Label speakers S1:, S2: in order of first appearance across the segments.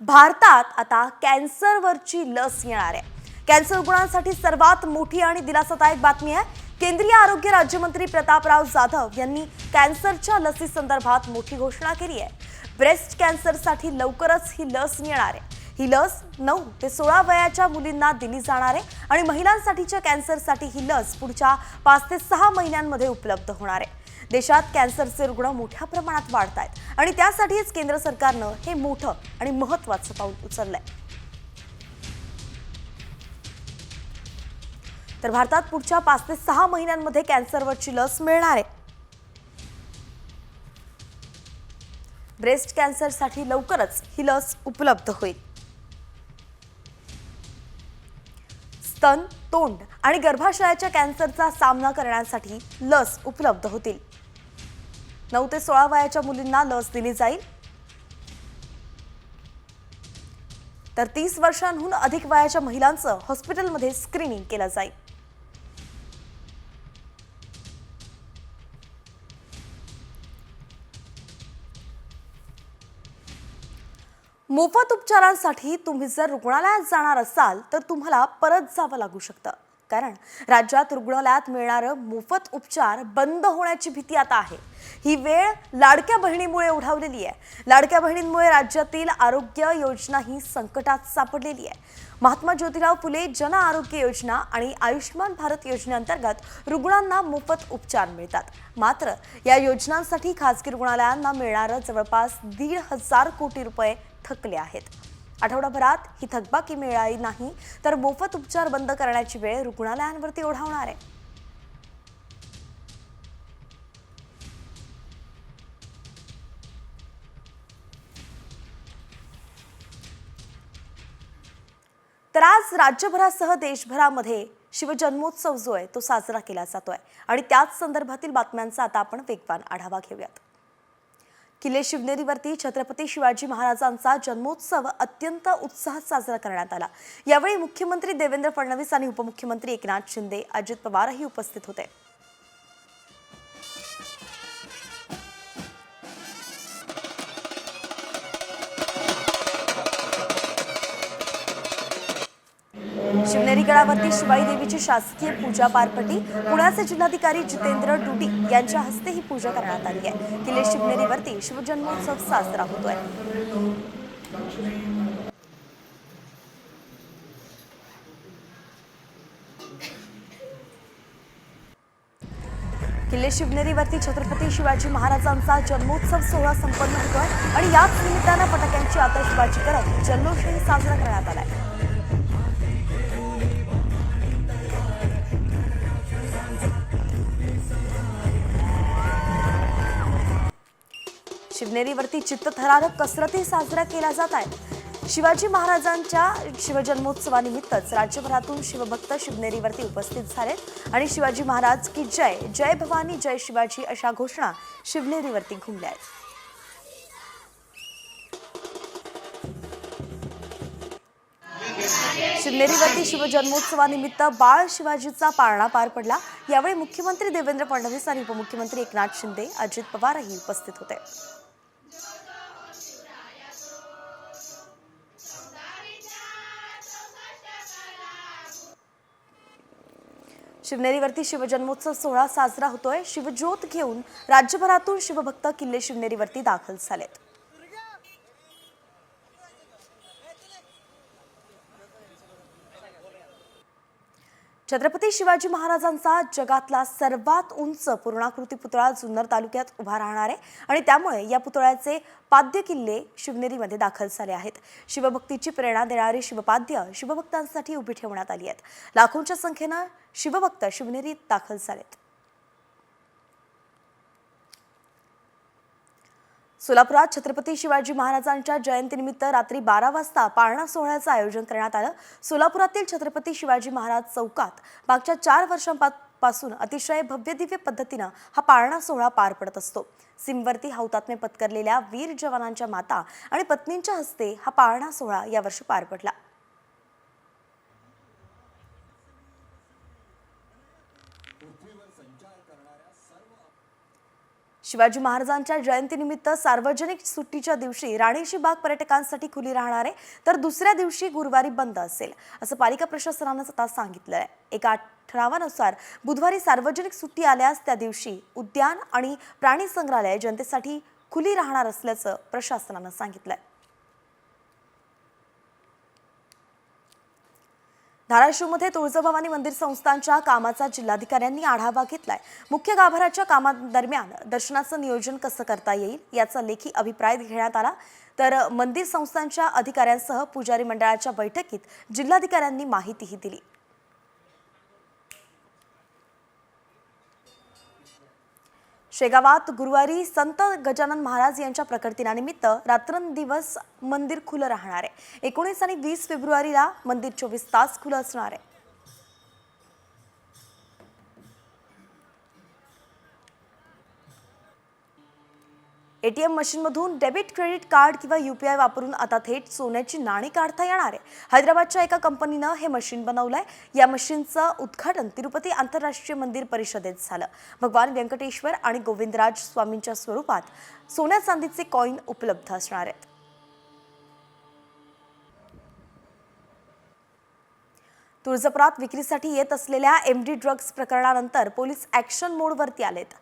S1: भारतात आता कॅन्सरवरची लस येणार आहे. कॅन्सर रुग्णांसाठी सर्वात मोठी आणि दिलासादायक बातमी आहे. केंद्रीय आरोग्य राज्यमंत्री प्रतापराव जाधव यांनी कॅन्सरच्या लसी संदर्भात मोठी घोषणा केली आहे. ब्रेस्ट कॅन्सरसाठी लवकरच ही लस येणार आहे. ही लस नऊ ते सोळा वयाच्या मुलींना दिली जाणार आहे आणि महिलांसाठीच्या कॅन्सरसाठी ही लस पुढच्या पाच ते सहा महिन्यांमध्ये उपलब्ध होणार आहे. देशात कॅन्सरचे रुग्ण मोठ्या प्रमाणात वाढत आहेत आणि त्यासाठीच केंद्र सरकारनं हे मोठं आणि महत्वाचं पाऊल उचललंय. तर भारतात पुढच्या पाच ते सहा महिन्यांमध्ये कॅन्सरवरची लस मिळणार आहे. ब्रेस्ट कॅन्सरसाठी लवकरच ही लस उपलब्ध होईल. स्तन तोंड आणि गर्भाशयाच्या कॅन्सरचा सामना करण्यासाठी लस उपलब्ध होतील. नऊ ते सोळा वयाच्या मुलींना लस दिली जाईल. तर तीस वर्षांहून अधिक वयाच्या महिलांचं हॉस्पिटलमध्ये स्क्रीनिंग केलं जाईल. मोफत उपचारांसाठी तुम्ही जर रुग्णालयात जाणार असाल तर तुम्हाला परत जावं लागू शकतं. कारण राज्यात रुग्णालयात मिळणारं मोफत उपचार बंद होण्याची भीती आता आहे. ही वेळ लाडक्या बहिणीमुळे ओढावलेली आहे. लाडक्या बहिणींमुळे राज्यातील आरोग्य योजना ही संकटात सापडलेली आहे. महात्मा ज्योतिराव फुले जन आरोग्य योजना आणि आयुष्यमान भारत योजनेअंतर्गत रुग्णांना मोफत उपचार मिळतात. मात्र या योजनांसाठी खासगी रुग्णालयांना मिळणारं जवळपास दीड हजार कोटी रुपये थकले आहेत. आठवडाभरात ही थकबाकी मिळाली नाही तर मोफत उपचार बंद करण्याची वेळ रुग्णालयांवरती ओढावणार आहे. तर आज राज्यभरासह देशभरामध्ये शिवजन्मोत्सव जो आहे तो साजरा केला जातोय. आणि त्याच संदर्भातील बातम्यांचा आता आपण वेगवान आढावा घेऊयात. किल्ले शिवनेरीवरती छत्रपती शिवाजी महाराजांचा जन्मोत्सव अत्यंत उत्साहात साजरा करण्यात आला. यावेळी मुख्यमंत्री देवेंद्र फडणवीस आणि उपमुख्यमंत्री एकनाथ शिंदे अजित पवारही उपस्थित होते. शिवनेरी गडावरती शिवाई देवीची शासकीय पूजा पार पडली पुण्याचे जिल्हाधिकारी जितेंद्र डुडी यांच्या हस्ते ही पूजा करण्यात आली आहे. किल्ले शिवनेरीवरती शिवजन्मोत्सव साजरा होतोय. किल्ले शिवनेरीवरती छत्रपती शिवाजी महाराजांचा जन्मोत्सव सोहळा संपन्न होतोय आणि याच निमित्तानं फटाक्यांची आतषबाजी करत जल्लोषही साजरा करण्यात आलाय. शिवनेरीवरती चित्तथरारक कसरती साजऱ्या केल्या जात आहेत. शिवाजी महाराजांच्या शिवजन्मोत्सवानिमित्तच राज्यभरातून शिवभक्त शिवनेरीवरती उपस्थित झालेत आणि शिवाजी महाराज की जय जय भवानी जय शिवाजी अशा घोषणा शिवनेरीवरती घुमल्या आहेत. शिवनेरीवरती शिवजन्मोत्सवानिमित्त बाळ शिवाजीचा पाळणा पार पडला. यावेळी मुख्यमंत्री देवेंद्र फडणवीस आणि उपमुख्यमंत्री एकनाथ शिंदे अजित पवारही उपस्थित होते. शिवनेरीवरती शिवजन्मोत्सव सोहळा साजरा होतोय. शिवज्योत घेऊन राज्यभरातून शिवभक्त किल्ले शिवनेरीवरती दाखल झालेत. छत्रपती शिवाजी महाराजांचा जगातला सर्वात उंच पूर्णाकृती पुतळा जुन्नर तालुक्यात उभा राहणार आहे आणि त्यामुळे या पुतळ्याचे पाद्य किल्ले शिवनेरीमध्ये दाखल झाले आहेत. शिवभक्तीची प्रेरणा देणारी शिवपाद्य शिवभक्तांसाठी उभी ठेवण्यात आली आहेत. लाखोंच्या संख्येनं शिवभक्त शिवनेरीत दाखल झालेत. सोलापुरात छत्रपती शिवाजी महाराजांच्या जयंतीनिमित्त रात्री बारा वाजता पाळणा सोहळ्याचं आयोजन करण्यात आलं. सोलापुरातील छत्रपती शिवाजी महाराज चौकात मागच्या चार वर्षांपासून अतिशय भव्य दिव्य पद्धतीनं हा पाळणा सोहळा पार पडत असतो. सिमवरती हौतात्म्य पत्करलेल्या वीर जवानांच्या माता आणि पत्नींच्या हस्ते हा पाळणा सोहळा यावर्षी पार पडला. शिवाजी महाराजांच्या जयंतीनिमित्त सार्वजनिक सुट्टीच्या दिवशी राणीची बाग पर्यटकांसाठी खुली राहणार आहे तर दुसऱ्या दिवशी गुरुवारी बंद असेल असं पालिका प्रशासनानं आता सांगितलं आहे एका ठरावानुसार बुधवारी सार्वजनिक सुट्टी आल्यास त्या दिवशी उद्यान आणि प्राणी संग्रहालय जनतेसाठी खुली राहणार असल्याचं प्रशासनानं सांगितलं आहे धाराशिवमध्ये तुळजाभवानी मंदिर संस्थांच्या कामाचा जिल्हाधिकाऱ्यांनी आढावा घेतलाय. मुख्य गाभाऱ्याच्या कामादरम्यान दर्शनाचं नियोजन कसं करता येईल याचा लेखी अभिप्राय घेण्यात आला. तर मंदिर संस्थांच्या अधिकाऱ्यांसह पुजारी मंडळाच्या बैठकीत जिल्हाधिकाऱ्यांनी माहितीही दिली. शेगावात गुरुवारी संत गजानन महाराज यांच्या प्रकटदिनानिमित्त रात्रंदिवस मंदिर खुलं राहणार आहे. एकोणीस आणि वीस फेब्रुवारीला मंदिर चोवीस तास खुलं असणार आहे. एटीएम मशीनमधून डेबिट क्रेडिट कार्ड किंवा युपीआय वापरून आता थेट सोन्याची नाणी काढता येणार आहे. हैदराबादच्या एका कंपनीनं हे मशीन बनवलंय. या मशीनचं उद्घाटन तिरुपती आंतरराष्ट्रीय मंदिर परिषदेत झालं. भगवान व्यंकटेश्वर आणि गोविंदराज स्वामींच्या स्वरूपात सोन्या चांदीचे कॉईन उपलब्ध असणार आहेत. तुळजपुरात विक्रीसाठी येत असलेल्या एमडी ड्रग्ज प्रकरणानंतर पोलीस ॲक्शन मोडवरती आलेत.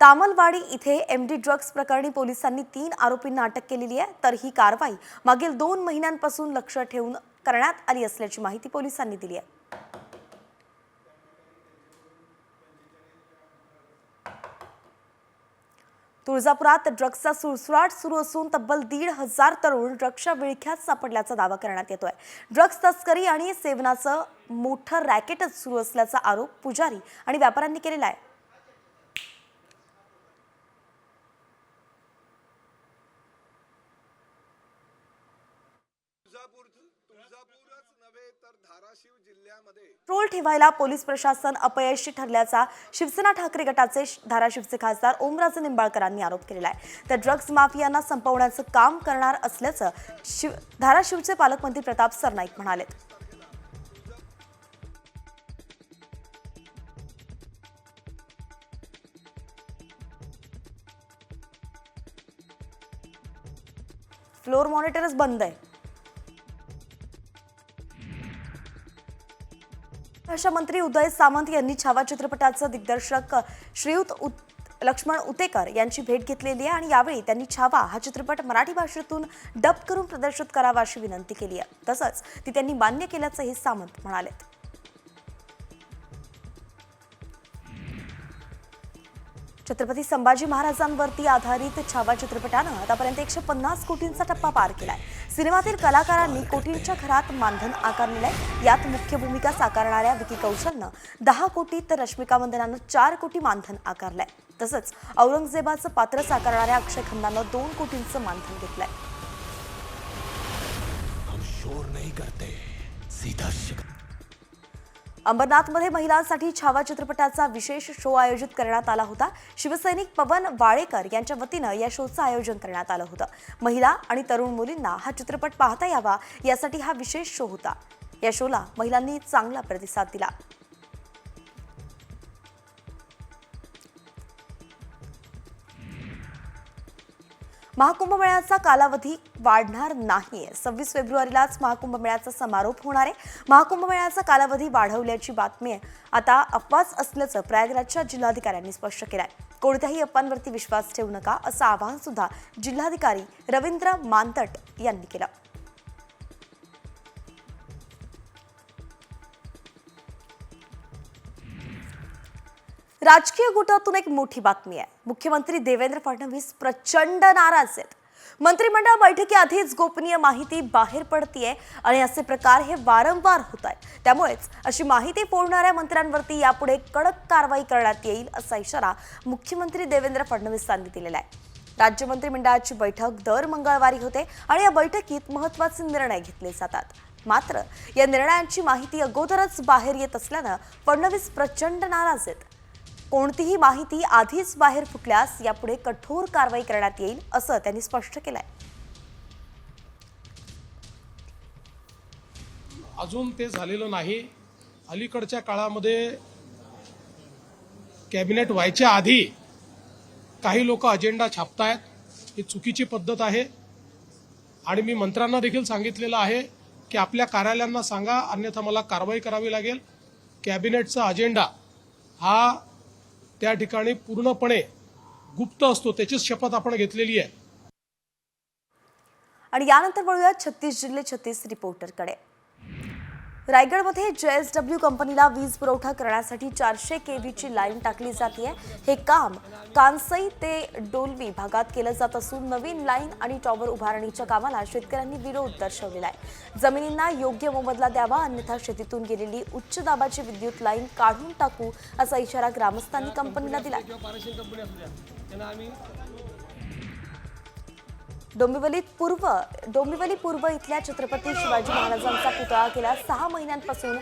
S1: तामलवाडी इथे एम डी ड्रग्ज प्रकरणी पोलिसांनी तीन आरोपींना अटक केलेली आहे. तर ही कारवाई मागील दोन महिन्यांपासून लक्ष ठेवून करण्यात आली असल्याची माहिती पोलिसांनी दिली आहे. तुळजापुरात ड्रग्जचा सुळसुळाट सुरू असून तब्बल दीड हजार तरुण ड्रग्जच्या विळख्यात सापडल्याचा दावा करण्यात येतोय. ड्रग्ज तस्करी आणि सेवनाचं मोठं रॅकेटच सुरू असल्याचा आरोप पुजारी आणि व्यापाऱ्यांनी केलेला आहे.
S2: ट्रोल
S1: पेट्रोल ठेवायला पोलीस प्रशासन अपयशी ठरल्याचा शिवसेना ठाकरे गटाचे धाराशिवचे खासदार ओमराजे निंबाळकरांनी आरोप केलेला आहे तर ड्रग्ज माफियांना संपवण्याचं काम करणार असल्याचं शिव धाराशिवचे पालकमंत्री प्रताप सरनाईक म्हणाले फ्लोर मॉनिटरच बंद आहे. भाषा मंत्री उदय सामंत यांनी छावा चित्रपटाचं दिग्दर्शक श्रीयुत उत लक्ष्मण उतेकर यांची भेट घेतलेली आहे आणि यावेळी त्यांनी छावा हा चित्रपट मराठी भाषेतून डब करून प्रदर्शित करावा अशी विनंती केली आहे. तसंच ती त्यांनी मान्य केल्याचंही सामंत म्हणाले छत्रपती संभाजी महाराजांवरती आधारित छावा चित्रपटानं आतापर्यंत एकशे पन्नास कोटींचा टप्पा पार केलाय. सिनेमातील कलाकारांनी कोटींच्या घरात मानधन आकारलेलं आहे यात मुख्य भूमिका साकारणाऱ्या विकी कौशलनं दहा कोटी तर रश्मिका मंदनानं चार कोटी मानधन आकारलंय. तसंच औरंगजेबाचं पात्र साकारणाऱ्या अक्षय खन्नानं दोन कोटींचं मानधन घेतलंय.
S3: शोर नहीं करते सीधा शिकार
S1: अंबरनाथमध्ये महिलांसाठी छावा चित्रपटाचा विशेष शो आयोजित करण्यात आला होता. शिवसैनिक पवन वाळेकर यांच्या वतीनं या शोचं आयोजन करण्यात आलं होतं. महिला आणि तरुण मुलींना हा चित्रपट पाहता यावा यासाठी हा विशेष शो होता. या शोला महिलांनी चांगला प्रतिसाद दिला. महाकुंभ मेळ्याचा कालावधी वाढणार नाही. सव्वीस फेब्रुवारीलाच महाकुंभ मेळ्याचा समारोप होणार आहे. महाकुंभ मेळ्याचा कालावधी वाढवल्याची बातमी आहे आता अफवाच असल्याचं प्रयागराजच्या जिल्हाधिकाऱ्यांनी स्पष्ट केलं आहे कोणत्याही अफवांवरती विश्वास ठेवू नका असं आवाहन सुद्धा जिल्हाधिकारी रवींद्र मानतट यांनी केलं. राजकीय गुटातून एक मोठी बातमी आहे. मुख्यमंत्री देवेंद्र फडणवीस प्रचंड नाराज आहेत. मंत्रिमंडळ बैठकीआधीच गोपनीय माहिती बाहेर पडतीये आणि असे प्रकार हे वारंवार होत आहेत त्यामुळेच अशी माहिती फोडणाऱ्या मंत्र्यांवरती यापुढे कडक कारवाई करण्यात येईल असा इशारा मुख्यमंत्री देवेंद्र फडणवीसांनी दिलेला आहे. राज्य मंत्रिमंडळाची बैठक दर मंगळवारी होते आणि या बैठकीत महत्त्वाचे निर्णय घेतले जातात. मात्र या निर्णयांची माहिती अगोदरच बाहेर येत असल्यानं फडणवीस प्रचंड नाराज आहेत. कोणतीही माहिती आधीच बाहेर फुटल्यास यापुढे कठोर कारवाई करण्यात येईल असं त्यांनी स्पष्ट केलंय.
S4: अजून ते झालेलं नाही. अलीकडच्या काळामध्ये कॅबिनेट व्हायच्या आधी काही लोक अजेंडा छापतायत. ही चुकीची पद्धत आहे. आणि मी मंत्र्यांना देखील सांगितलेलं आहे की आपल्या कार्यालयांना सांगा अन्यथा मला कारवाई करावी लागेल. कॅबिनेटचा अजेंडा हा त्या ठिकाणी पूर्णपणे गुप्त असतो त्याचीच शपथ आपण घेतलेली आहे.
S1: आणि यानंतर वळूया छत्तीस जिल्हे छत्तीस रिपोर्टरकडे रायगडमध्ये जे एस डब्ल्यू कंपनीला वीज पुरवठा करण्यासाठी चारशे के व्हीची लाईन टाकली जाते हे काम कानसई ते डोलवी भागात केलं जात असून नवीन लाईन आणि टॉवर उभारणीच्या कामाला शेतकऱ्यांनी विरोध दर्शवलेला आहे. जमिनींना योग्य मोबदला द्यावा अन्यथा शेतीतून गेलेली उच्च दाबाची विद्युत लाईन काढून टाकू असा इशारा ग्रामस्थांनी कंपनीला दिला डोंबिवलीत पूर्व डोंबिवली पूर्व इथल्या छत्रपती शिवाजी महाराजांचा पुतळा गेल्या सहा महिन्यांपासून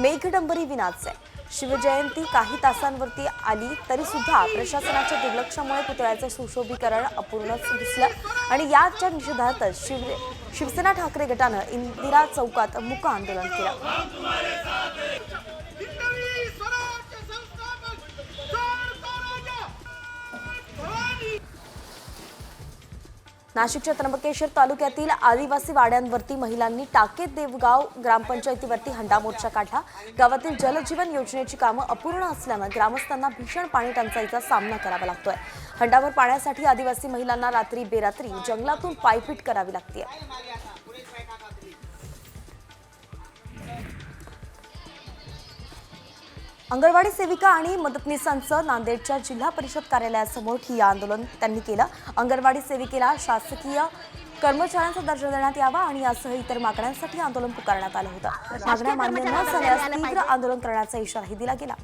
S1: मेघडंबरी विनाच आहे. शिवजयंती काही तासांवरती आली तरी सुद्धा प्रशासनाच्या दुर्लक्षामुळे पुतळ्याचं सुशोभीकरण अपूर्णच दिसलं आणि याच्या निषेधातच शिव शिवसेना ठाकरे गटानं इंदिरा चौकात मुक आंदोलन केलं. नाशिकच्या त्र्यंबकेश्वर तालुक्यातील आदिवासी वाड्यांवरती महिलांनी टाकेत देवगाव ग्रामपंचायतीवरती हंडा मोर्चा काढला. गावातील जलजीवन योजनेची कामं अपूर्ण असल्यानं ग्रामस्थांना भीषण पाणी टंचाईचा सामना करावा लागतोय. हंडावर पाण्यासाठी आदिवासी महिलांना रात्री बेरात्री जंगलातून पायपीट करावी लागते अंगणवाडी सेविका आणि मदतनीसांचं नांदेडच्या जिल्हा परिषद कार्यालयासमोर ठिय्या आंदोलन त्यांनी केलं. अंगणवाडी सेविकेला शासकीय कर्मचाऱ्यांचा दर्जा देण्यात यावा आणि यासह इतर मागण्यांसाठी आंदोलन पुकारण्यात आलं होतं. मागण्या मान्य न झाल्यास तीव्र आंदोलन करण्याचा इशाराही दिला गेला.